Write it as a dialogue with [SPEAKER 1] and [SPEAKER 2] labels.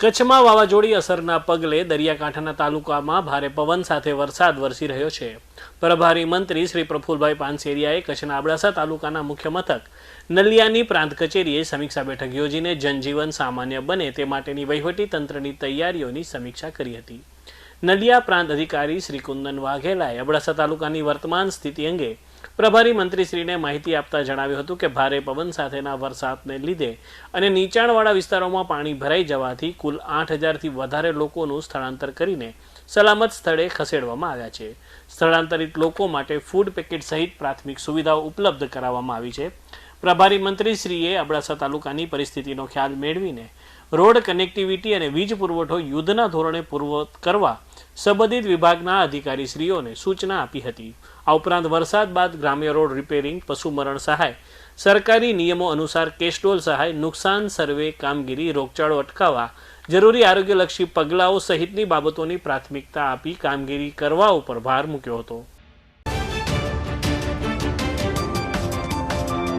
[SPEAKER 1] કચ્છમાં વાવાઝોડી અસરના પગલે દરિયાકાંઠાના તાલુકામાં ભારે પવન સાથે વરસાદ વરસી રહ્યો છે. પ્રભારી મંત્રી શ્રી પ્રફુલભાઈ પાનસેરિયાએ કચ્છના અબડાસા તાલુકાના મુખ્ય મથક, નલિયાની પ્રાંત કચેરીએ સમીક્ષા બેઠક યોજીને જનજીવન સામાન્ય બને તે માટેની વહીવટી તંત્રની તૈયારીઓની સમીક્ષા કરી હતી. નલિયા પ્રાંત અધિકારી શ્રી કુંદન વાઘેલાએ અબડાસા તાલુકાની વર્તમાન સ્થિતિ અંગે પ્રભારી મંત્રીશ્રીને માહિતી આપતા જણાવ્યું હતું કે ભારે પવન સાથેના વરસાદને લીધે અને નીચાણવાળા વિસ્તારોમાં પાણી ભરાઈ જવાથી કુલ આઠ હજારથી વધારે લોકોનું સ્થળાંતર કરીને સલામત સ્થળે ખસેડવામાં આવ્યા છે. સ્થળાંતરિત લોકો માટે ફૂડ પેકેટ સહિત પ્રાથમિક સુવિધાઓ ઉપલબ્ધ કરાવવામાં આવી છે. પ્રભારી મંત્રીશ્રીએ અબડાસા તાલુકાની પરિસ્થિતિનો ખ્યાલ મેળવીને રોડ કનેક્ટિવિટી અને વીજ પુરવઠો યુદ્ધના ધોરણે પૂર્વવત કરવા સંબંધિત વિભાગના અધિકારીશ્રીઓને સૂચના આપી હતી. આ ઉપરાંત વરસાદ બાદ ગ્રામ્ય રોડ રિપેરિંગ, પશુમરણ સહાય, સરકારી નિયમો અનુસાર કેસ્ટોલ સહાય, નુકસાન સર્વે, કામગીરી, રોગચાળો અટકાવવા, જરૂરી આરોગ્યલક્ષી પગલાઓ સહિતની બાબતોની પ્રાથમિકતા આપી કામગીરી કરવા ઉપર ભાર મૂક્યો હતો.